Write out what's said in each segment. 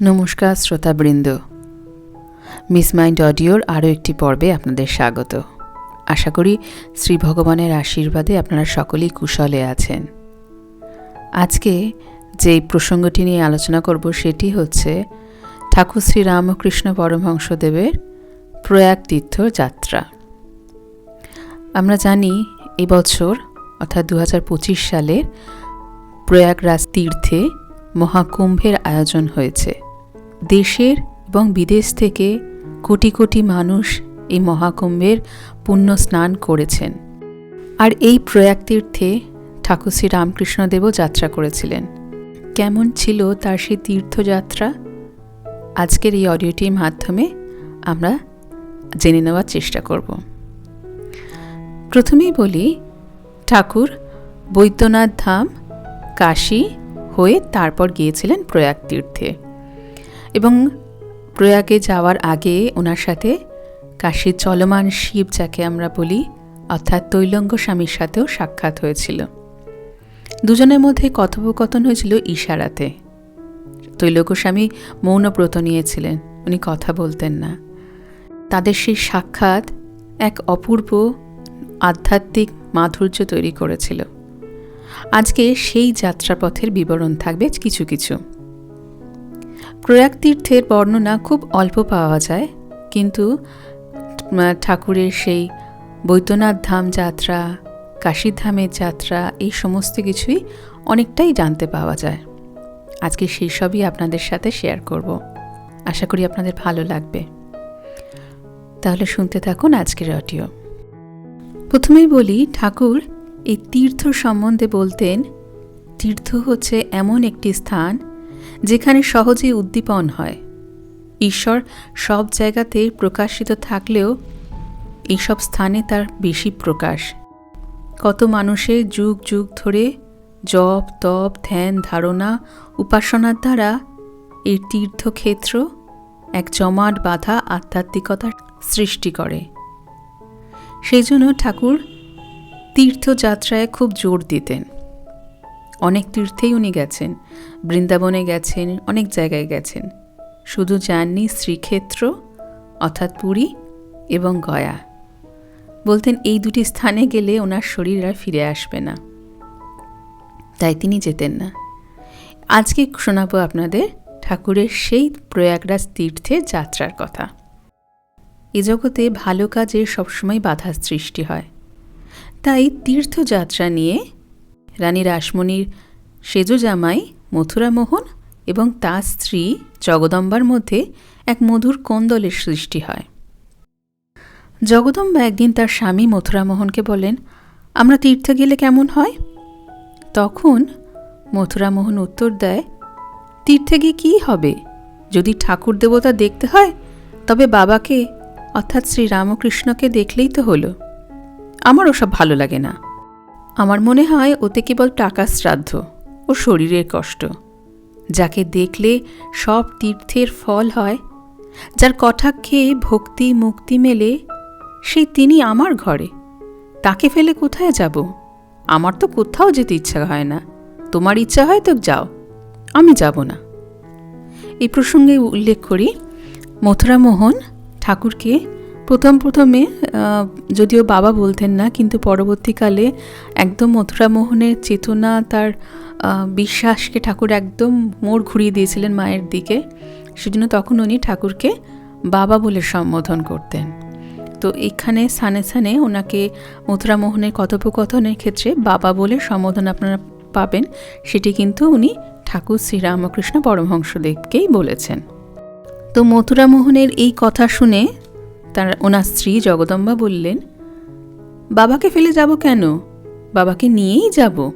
নমস্কার শ্রোতাবৃন্দ। Miss mind অডিওর আরও একটি পর্বে আপনাদের স্বাগত। আশা করি শ্রী ভগবানের আশীর্বাদে আপনারা সকলেই কুশলে আছেন। আজকে যে প্রসঙ্গটি নিয়ে আলোচনা করব সেটি হচ্ছে ঠাকুর শ্রী রামকৃষ্ণ পরমহংসদেবের প্রয়াগ তীর্থ যাত্রা। আমরা জানি এবছর অর্থাৎ দু হাজার পঁচিশ সালের প্রয়াগরাজ তীর্থে মহাকুম্ভের আয়োজন হয়েছে। দেশের এবং বিদেশ থেকে কোটি কোটি মানুষ এই মহাকুম্ভের পুণ্য স্নান করেছেন। আর এই প্রয়াগ তীর্থে ঠাকুর শ্রী রামকৃষ্ণদেবও যাত্রা করেছিলেন। কেমন ছিল তার সেই তীর্থযাত্রা? আজকের এই অডিওটির মাধ্যমে আমরা জেনে নেওয়ার চেষ্টা করব। প্রথমেই বলি, ঠাকুর বৈদ্যনাথ ধাম, কাশী হয়ে তারপর গিয়েছিলেন প্রয়াগ তীর্থে। এবং প্রয়াগে যাওয়ার আগে ওনার সাথে কাশীর চলমান শিব যাকে আমরা বলি, অর্থাৎ তৈলঙ্গ স্বামীর সাথেও সাক্ষাৎ হয়েছিল। দুজনের মধ্যে কথোপকথন হয়েছিল ইশারাতে। তৈলঙ্গ স্বামী মৌনব্রত নিয়েছিলেন, উনি কথা বলতেন না। তাদের সেই সাক্ষাৎ এক অপূর্ব আধ্যাত্মিক মাধুর্য তৈরি করেছিল। আজকে সেই যাত্রাপথের বিবরণ থাকবে কিছু কিছু। প্রয়াগ তীর্থের বর্ণনা খুব অল্প পাওয়া যায়, কিন্তু ঠাকুরের সেই বৈদ্যনাথ ধাম যাত্রা কাশীধামের যাত্রা, এই সমস্ত কিছুই অনেকটাই জানতে পাওয়া যায়। আজকে সেই সবই আপনাদের সাথে শেয়ার করব। আশা করি আপনাদের ভালো লাগবে। তাহলে শুনতে থাকুন আজকের অডিও। প্রথমেই বলি, ঠাকুর এই তীর্থ সম্বন্ধে বলতেন, তীর্থ হচ্ছে এমন একটি স্থান যেখানে সহজেই উদ্দীপন হয়। ঈশ্বর সব জায়গাতে প্রকাশিত থাকলেও এইসব স্থানে তার বেশি প্রকাশ। কত মানুষের যুগ যুগ ধরে জপ, তপ, ধ্যান, ধারণা, উপাসনার দ্বারা এই তীর্থক্ষেত্র এক জমাট বাধা আধ্যাত্মিকতার সৃষ্টি করে। সেই জন্য ঠাকুর তীর্থযাত্রায় খুব জোর দিতেন। অনেক তীর্থেই উনি গেছেন, বৃন্দাবনে গেছেন, অনেক জায়গায় গেছেন। শুধু যাননি, শ্রীক্ষেত্র, অর্থাৎ পুরী এবং গয়া। বলতেন এই দুটি স্থানে গেলে ওনার শরীর আর ফিরে আসবে না। তাই তিনি যেতেন না। আজকে শোনাবো আপনাদের ঠাকুরের সেই প্রয়াগরাজ তীর্থে যাত্রার কথা। এ জগতে ভালো কাজে সবসময় বাধা সৃষ্টি হয়। তাই তীর্থযাত্রা নিয়ে রানী রাসমণির সেজো জামাই মথুরামোহন এবং তার স্ত্রী জগদম্বার মধ্যে এক মধুর কোন্দলের সৃষ্টি হয়। জগদম্বা একদিন তার স্বামী মথুরামোহনকে বলেন, আমরা তীর্থে গেলে কেমন হয়? তখন মথুরামোহন উত্তর দেয়, তীর্থে গিয়ে কী হবে? যদি ঠাকুর দেবতা দেখতে হয়, তবে বাবাকে, অর্থাৎ শ্রীরামকৃষ্ণকে দেখলেই তো হলো। আমার ওসব ভালো লাগে না। আমার মনে হয় ওতে কেবল টাকার শ্রাদ্ধ ও শরীরের কষ্ট। যাকে দেখলে সব তীর্থের ফল হয়, যার কটাক্ষে ভক্তি মুক্তি মেলে সেই তিনি আমার ঘরে। তাকে ফেলে কোথায় যাব? আমার তো কোথাও যেতে ইচ্ছা হয় না। তোমার ইচ্ছা হয় তো যাও, আমি যাব না। এই প্রসঙ্গে উল্লেখ করি, মথুরামোহন ঠাকুরকে প্রথম প্রথমে যদিও বাবা বলতেন না, কিন্তু পরবর্তীকালে একদম মথুরামোহনের চেতনা, তার বিশ্বাসকে ঠাকুর একদম মোড় ঘুরিয়ে দিয়েছিলেন মায়ের দিকে। সেজন্য তখন উনি ঠাকুরকে বাবা বলে সম্বোধন করতেন। তো এখানে স্থানে স্থানে ওনাকে মথুরামোহনের কথোপকথনের ক্ষেত্রে বাবা বলে সম্বোধন আপনারা পাবেন, সেটি কিন্তু উনি ঠাকুর শ্রীরামকৃষ্ণ পরমহংসদেবকেই বলেছেন। তো মথুরামোহনের এই কথা শুনে তার ওনার স্ত্রী জগদম্বা বললেন, বাবাকে ফেলে যাব কেন? বাবাকে নিয়েই যাব।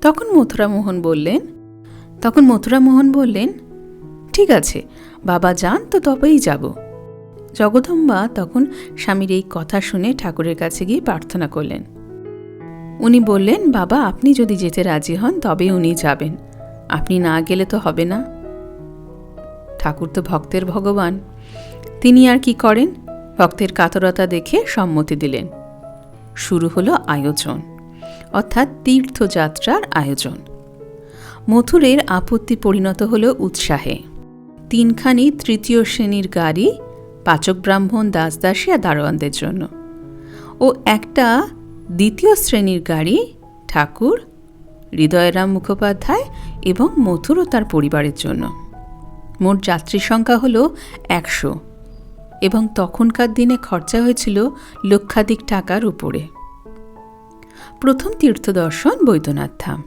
তখন মথুরামোহন বললেন, তখন মথুরামোহন বললেন, ঠিক আছে, বাবা যান তো তবেই যাব। জগদম্বা তখন স্বামীর এই কথা শুনে ঠাকুরের কাছে গিয়ে প্রার্থনা করলেন। উনি বললেন, বাবা, আপনি যদি যেতে রাজি হন তবে উনি যাবেন। আপনি না গেলে তো হবে না। ঠাকুর তো ভক্তের ভগবান। তিনি আর কি করেন? ভক্তের কাতরতা দেখে সম্মতি দিলেন। শুরু হলো আয়োজন, অর্থাৎ তীর্থযাত্রার আয়োজন। মথুরের আপত্তি পরিণত হল উৎসাহে। তিনখানি তৃতীয় শ্রেণির গাড়ি পাচক ব্রাহ্মণ, দাসদাসী আর দারোয়ানদের জন্য। ও একটা দ্বিতীয় শ্রেণির গাড়ি ঠাকুর, হৃদয়রাম মুখোপাধ্যায় এবং মথুর ও তার পরিবারের জন্য। মোট যাত্রী সংখ্যা হলো একশো। এবং তখনকার দিনে খরচা হয়েছিল লক্ষাধিক টাকার উপরে। প্রথম তীর্থদর্শন বৈদ্যনাথ ধাম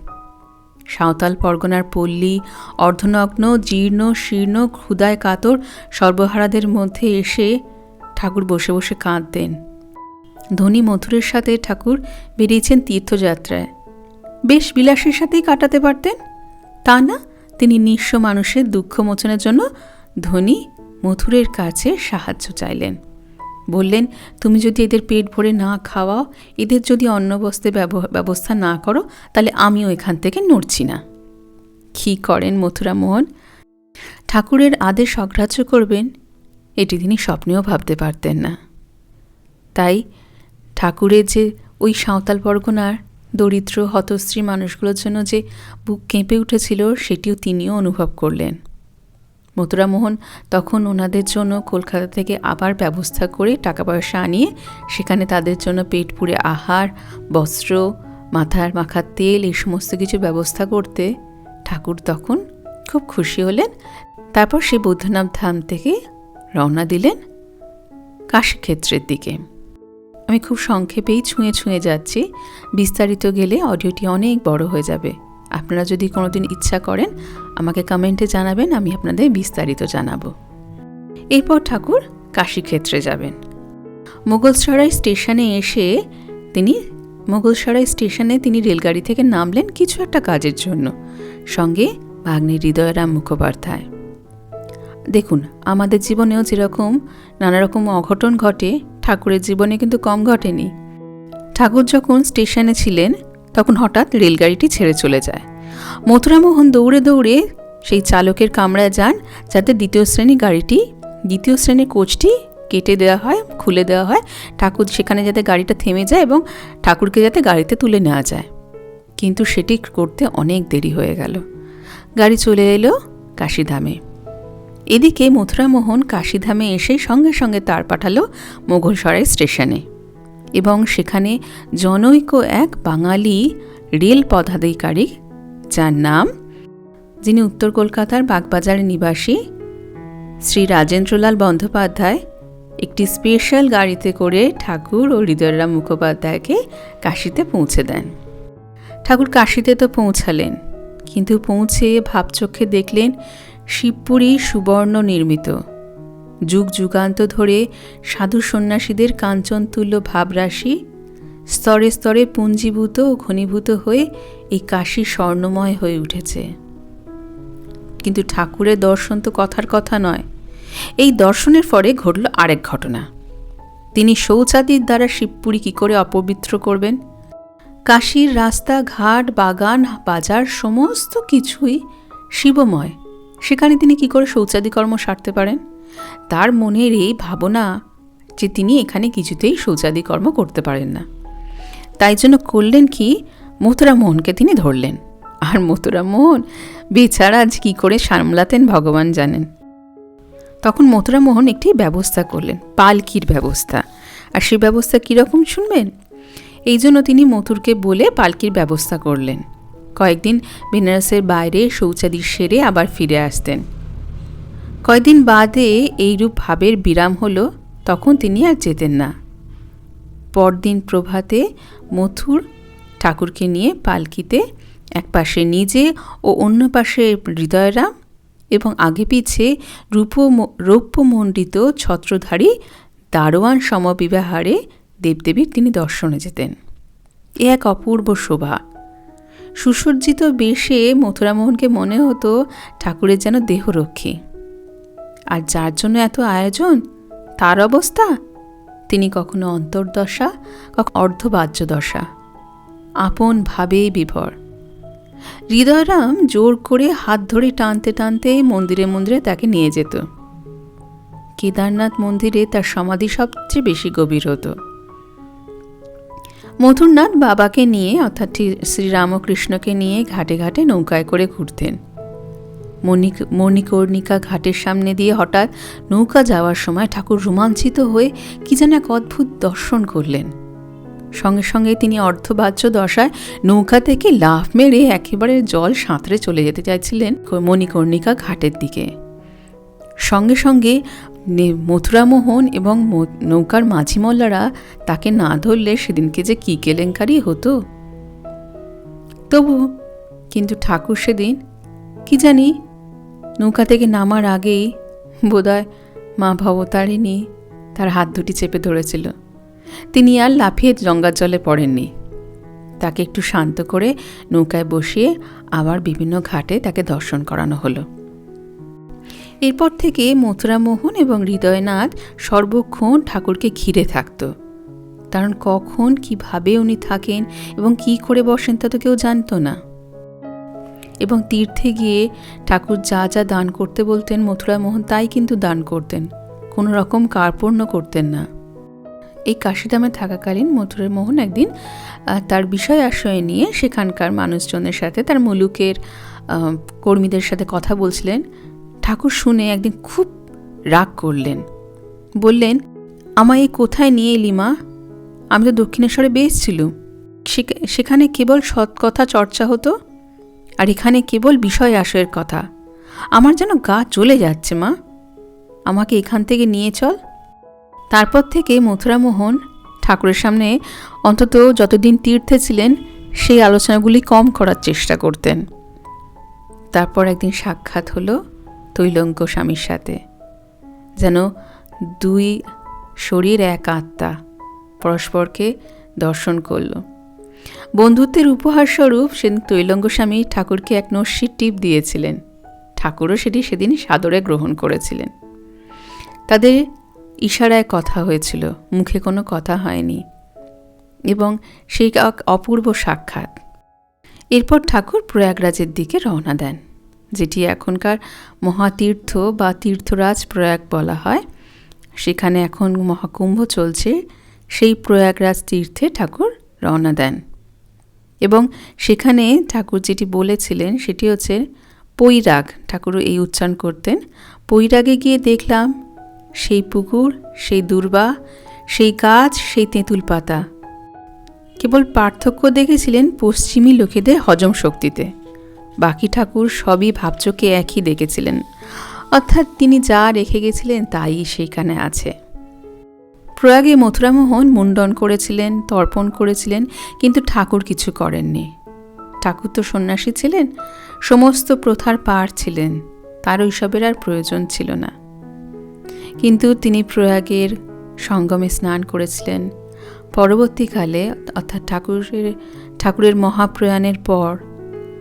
সাঁওতাল পরগনার পল্লী, অর্ধনগ্ন, জীর্ণ, শীর্ণ, ক্ষুদায় কাতর সর্বহারাদের মধ্যে এসে ঠাকুর বসে বসে কাঁদতেন। ধনী মথুরের সাথে ঠাকুর বেরিয়েছেন তীর্থযাত্রায়। বেশ বিলাসের সাথেই কাটাতে পারতেন। তা না, তিনি নিঃস্ব মানুষের দুঃখ মোচনের জন্য ধনী মথুরের কাছে সাহায্য চাইলেন। বললেন, তুমি যদি এদের পেট ভরে না খাওয়াও, এদের যদি অন্ন বস্তে ব্যব- ব্যবস্থা না করো, তাহলে আমিও এখান থেকে নড়ছি না। কী করেন মথুরা মোহন? ঠাকুরের আদেশ অগ্রাহ্য করবেন, এটি তিনি স্বপ্নেও ভাবতে পারতেন না। তাই ঠাকুরের যে ওই সাঁওতাল পরগনার দরিদ্র, হতশ্রী মানুষগুলোর জন্য যে বুক কেঁপে উঠেছিল, সেটিও তিনিও অনুভব করলেন। মথুরামোহন তখন ওনাদের জন্য কলকাতা থেকে আবার ব্যবস্থা করে টাকা পয়সা আনিয়ে সেখানে তাদের জন্য পেট পুড়ে আহার, বস্ত্র, মাথার মাখার তেল এই সমস্ত কিছু ব্যবস্থা করতে ঠাকুর তখন খুব খুশি হলেন। তারপর সেই বৌদ্ধনাথ ধাম থেকে রওনা দিলেন কাশীক্ষেত্রের দিকে। আমি খুব সংক্ষেপেই ছুঁয়ে ছুঁয়ে যাচ্ছি। বিস্তারিত গেলে অডিওটি অনেক বড় হয়ে যাবে। আপনারা যদি কোনোদিন ইচ্ছা করেন, আমাকে কমেন্টে জানাবেন, আমি আপনাদের বিস্তারিত জানাব। এরপর ঠাকুর কাশীক্ষেত্রে যাবেন। মোগলসরাই স্টেশনে এসে তিনি মোগলসরাই স্টেশনে তিনি রেলগাড়ি থেকে নামলেন কিছু একটা কাজের জন্য, সঙ্গে ভাগ্নে হৃদয়রাম মুখোপাধ্যায়। দেখুন, আমাদের জীবনেও যেরকম নানারকম অঘটন ঘটে, ঠাকুরের জীবনে কিন্তু কম ঘটেনি। ঠাকুর যখন স্টেশনে ছিলেন তখন হঠাৎ রেলগাড়িটি ছেড়ে চলে যায়। মথুরামোহন দৌড়ে দৌড়ে সেই চালকের কামরায় যান, যাতে দ্বিতীয় শ্রেণি গাড়িটি, দ্বিতীয় শ্রেণির কোচটি কেটে দেওয়া হয়, খুলে দেওয়া হয়। ঠাকুর সেখানে যাতে গাড়িটা থেমে যায় এবং ঠাকুরকে যাতে গাড়িতে তুলে নেওয়া যায়। কিন্তু সেটি করতে অনেক দেরি হয়ে গেল। গাড়ি চলে এলো কাশিধামে। এদিকে মথুরামোহন কাশিধামে এসেই সঙ্গে সঙ্গে তার পাঠালো মোগলসরাই স্টেশনে। এবং সেখানে জনৈক এক বাঙালি রেল পদাধিকারী, যার নাম, যিনি উত্তর কলকাতার বাগবাজারের নিবাসী, শ্রী রাজেন্দ্রলাল বন্দ্যোপাধ্যায়, একটি স্পেশাল গাড়িতে করে ঠাকুর ও হৃদয়রাম মুখোপাধ্যায়কে কাশিতে পৌঁছে দেন। ঠাকুর কাশিতে তো পৌঁছালেন, কিন্তু পৌঁছে ভাবচক্ষে দেখলেন শিবপুরী সুবর্ণ নির্মিত। যুগ যুগান্ত ধরে সাধু সন্ন্যাসীদের কাঞ্চনতুল্য ভাবরাশি স্তরে স্তরে পুঞ্জীভূত ও ঘনীভূত হয়ে এই কাশী স্বর্ণময় হয়ে উঠেছে। কিন্তু ঠাকুরের দর্শন তো কথার কথা নয়। এই দর্শনের পরে ঘটল আরেক ঘটনা। তিনি শৌচাদির দ্বারা শিবপুরী কী করে অপবিত্র করবেন? কাশীর রাস্তা, ঘাট, বাগান, বাজার সমস্ত কিছুই শিবময়। সেখানে তিনি কি করে শৌচাদি কর্ম সারতে পারেন? তার মনের এই ভাবনা যে তিনি এখানে কিছুতেই শৌচাদি কর্ম করতে পারেন না। তাই জন্য করলেন কি? মোহনকে তিনি ধরলেন। আর মোহন বেচারা আজ কী করে সামলাতেন ভগবান জানেন। তখন মোহন একটি ব্যবস্থা করলেন, পালকির ব্যবস্থা। আর সেই ব্যবস্থা কীরকম শুনবেন? এই জন্য তিনি মথুরকে বলে পালকির ব্যবস্থা করলেন। কয়েকদিন বেনারসের বাইরে শৌচাদি সেরে আবার ফিরে আসতেন। কয়েকদিন বাদে এইরূপ ভাবের বিরাম হলো, তখন তিনি আর যেতেন না। পরদিন প্রভাতে মথুর ঠাকুরকে নিয়ে পালকিতে এক পাশে নিজে ও অন্য পাশে হৃদয়রাম এবং আগে পিছে রূপ রৌপ্যমণ্ডিত ছত্রধারী দারোয়ান সমবিবাহারে দেবদেবীর তিনি দর্শনে যেতেন। এ এক অপূর্ব শোভা। সুসজ্জিত বেশে মথুরামোহনকে মনে হতো ঠাকুরের যেন দেহরক্ষী। আর যার জন্য এত আয়োজন? তার অবস্থা? তিনি কখনো অন্তর্দশা, কখনো অর্ধবাহ্য দশা আপন ভাবেই বিভর। হৃদয়রাম জোর করে হাত ধরে টানতে টানতে মন্দিরে মন্দিরে তাকে নিয়ে যেত। কেদারনাথ মন্দিরে তার সমাধি সবচেয়ে বেশি গভীর হতো। মথুরনাথ বাবাকে নিয়ে, অর্থাৎ শ্রীরামকৃষ্ণকে নিয়ে ঘাটে ঘাটে নৌকায় করে ঘুরতেন। মণিক মণিকর্ণিকা ঘাটের সামনে দিয়ে হঠাৎ নৌকা যাওয়ার সময় ঠাকুর রোমাঞ্চিত হয়ে কি যেন এক অদ্ভুত দর্শন করলেন। সঙ্গে সঙ্গে তিনি অর্ধবাহ্য দশায় নৌকা থেকে লাফ মেরে একেবারে জল সাঁতরে চলে যেতে চাইছিলেন মণিকর্ণিকা ঘাটের দিকে। সঙ্গে সঙ্গে মথুরামোহন এবং নৌকার মাঝি মোল্লারা তাকে না ধরলে সেদিনকে যে কী কেলেঙ্কারি হতো। তবু কিন্তু ঠাকুর সেদিন কি জানি নৌকা থেকে নামার আগেই বোধহয় মা ভবতারিণী তার হাত দুটি চেপে ধরেছিল। তিনি আর লাফিয়ে গঙ্গার জলে পড়েননি। তাকে একটু শান্ত করে নৌকায় বসিয়ে আবার বিভিন্ন ঘাটে তাকে দর্শন করানো হলো। এরপর থেকে মথুরামোহন এবং হৃদয়নাথ সর্বক্ষণ ঠাকুরকে ঘিরে থাকত। কারণ কখন, কীভাবে উনি থাকেন এবং কি করে বসেন তা তো কেউ জানতো না। এবং তীর্থে গিয়ে ঠাকুর যা যা দান করতে বলতেন মথুরামোহন তাই কিন্তু দান করতেন। কোনো রকম কার্পণ্য করতেন না। এই কাশিদামে থাকাকালীন মথুরা মোহন একদিন তার বিষয় আশ্রয় নিয়ে সেখানকার মানুষজনের সাথে তার মুলুকের কর্মীদের সাথে কথা বলছিলেন। ঠাকুর শুনে একদিন খুব রাগ করলেন। বললেন, আমায় এই কোথায় নিয়ে এলি মা? আমি তো দক্ষিণেশ্বরে বেশ ছিলুম। সেখানে কেবল সৎ কথা চর্চা হতো? আর এখানে কেবল বিষয় আশয়ের কথা। আমার যেন গা চলে যাচ্ছে, মা। আমাকে এখান থেকে নিয়ে চল। তারপর থেকে মথুরামোহন ঠাকুরের সামনে অন্তত যতদিন তীর্থে ছিলেন, সেই আলোচনাগুলি কম করার চেষ্টা করতেন। তারপর একদিন সাক্ষাৎ হলো তৈলঙ্ক স্বামীর সাথে। যেন দুই শরীর এক আত্মা পরস্পরকে দর্শন করল। বন্ধুত্বের উপহার স্বরূপ সেদিন তৈলঙ্গ স্বামী ঠাকুরকে এক নস্যির টিপ দিয়েছিলেন। ঠাকুরও সেটি সেদিন সাদরে গ্রহণ করেছিলেন। তাদের ইশারায় কথা হয়েছিল, মুখে কোনো কথা হয়নি এবং সেই এক অপূর্ব সাক্ষাৎ। এরপর ঠাকুর প্রয়াগরাজের দিকে রওনা দেন, যেটি এখনকার মহাতীর্থ বা তীর্থরাজ প্রয়াগ বলা হয়। সেখানে এখন মহাকুম্ভ চলছে, সেই প্রয়াগরাজ তীর্থে ঠাকুর রওনা দেন। এবং সেখানে ঠাকুর যেটি বলেছিলেন সেটি হচ্ছে পৈরাগ। ঠাকুর এই উচ্চারণ করতেন। পৈরাগে গিয়ে দেখলাম সেই পুকুর, সেই দুর্বা, সেই গাছ, সেই তেঁতুল পাতা। কেবল পার্থক্য দেখেছিলেন পশ্চিমী লোকেদের হজম শক্তিতে। বাকি ঠাকুর সবই ভাবচোকে একই দেখেছিলেন। অর্থাৎ তিনি যা রেখে গেছিলেন তাই সেখানে আছে। প্রয়াগে মথুরামোহন মুন্ডন করেছিলেন, তর্পণ করেছিলেন, কিন্তু ঠাকুর কিছু করেননি। ঠাকুর তো সন্ন্যাসী ছিলেন, সমস্ত প্রথার পার ছিলেন তার ওইসবের আর প্রয়োজন ছিল না। কিন্তু তিনি প্রয়াগের সঙ্গমে স্নান করেছিলেন। পরবর্তীকালে, অর্থাৎ ঠাকুরের ঠাকুরের মহাপ্রয়াণের পর,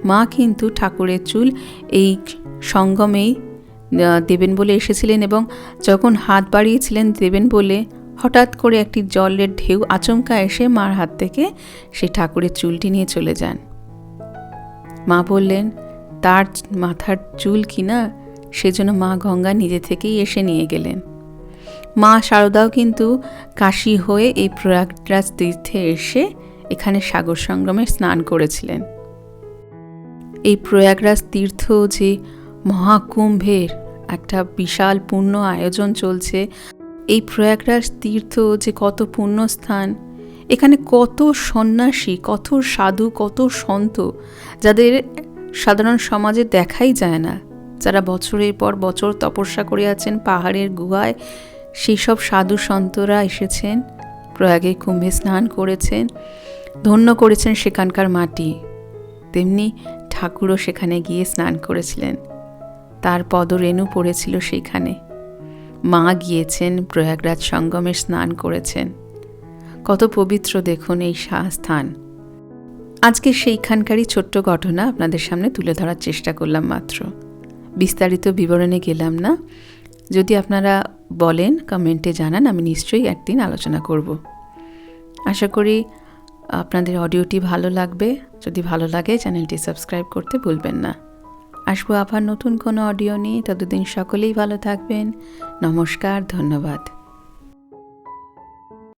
মা কিন্তু ঠাকুরের চুল এই সঙ্গমেই দেবেন বলে এসেছিলেন এবং যখন হাত বাড়িয়েছিলেন দেবেন বলে হঠাৎ করে একটি জলের ঢেউ আচমকা এসে মার হাত থেকে সেই ঠাকুরের চুলটি নিয়ে চলে যান। মা বললেন, তার মাথার চুল কিনা সেজন্য মা গঙ্গা নিজে থেকেই এসে নিয়ে গেলেন। মা শারদাও কিন্তু কাশি হয়ে এই প্রয়াগরাজ তীর্থে এসে এখানে সাগর সংগ্রামে স্নান করেছিলেন। এই প্রয়াগরাজ তীর্থ যে মহাকুম্ভের একটা বিশাল পূর্ণ আয়োজন চলছে এই প্রয়াগরাজ তীর্থ যে কত পুণ্যস্থান, এখানে কত সন্ন্যাসী, কত সাধু, কত সন্ত, যাদের সাধারণ সমাজে দেখাই যায় না। যারা বছরের পর বছর তপস্যা করে আছেন পাহাড়ের গুহায়, সেই সব সাধু সন্তরা এসেছেন, প্রয়াগে কুম্ভে স্নান করেছেন, ধন্য করেছেন সেখানকার মাটি। তেমনি ঠাকুরও সেখানে গিয়ে স্নান করেছিলেন। তার পদরেণু পড়েছিল সেখানে মা গিয়েছেন, প্রয়াগরাজ সঙ্গমে স্নান করেছেন। কত পবিত্র দেখুন এই স্থান। আজকে সেইখানকারই ছোট্ট ঘটনা আপনাদের সামনে তুলে ধরার চেষ্টা করলাম মাত্র। বিস্তারিত বিবরণে গেলাম না। যদি আপনারা বলেন, কমেন্টে জানান, আমি নিশ্চয়ই একদিন আলোচনা করব। আশা করি আপনাদের অডিওটি ভালো লাগবে। যদি ভালো লাগে, চ্যানেলটি সাবস্ক্রাইব করতে ভুলবেন না। আসব আবার নতুন কোনো অডিও নিয়ে। ততদিন সকলেই ভালো থাকবেন। নমস্কার ধন্যবাদ।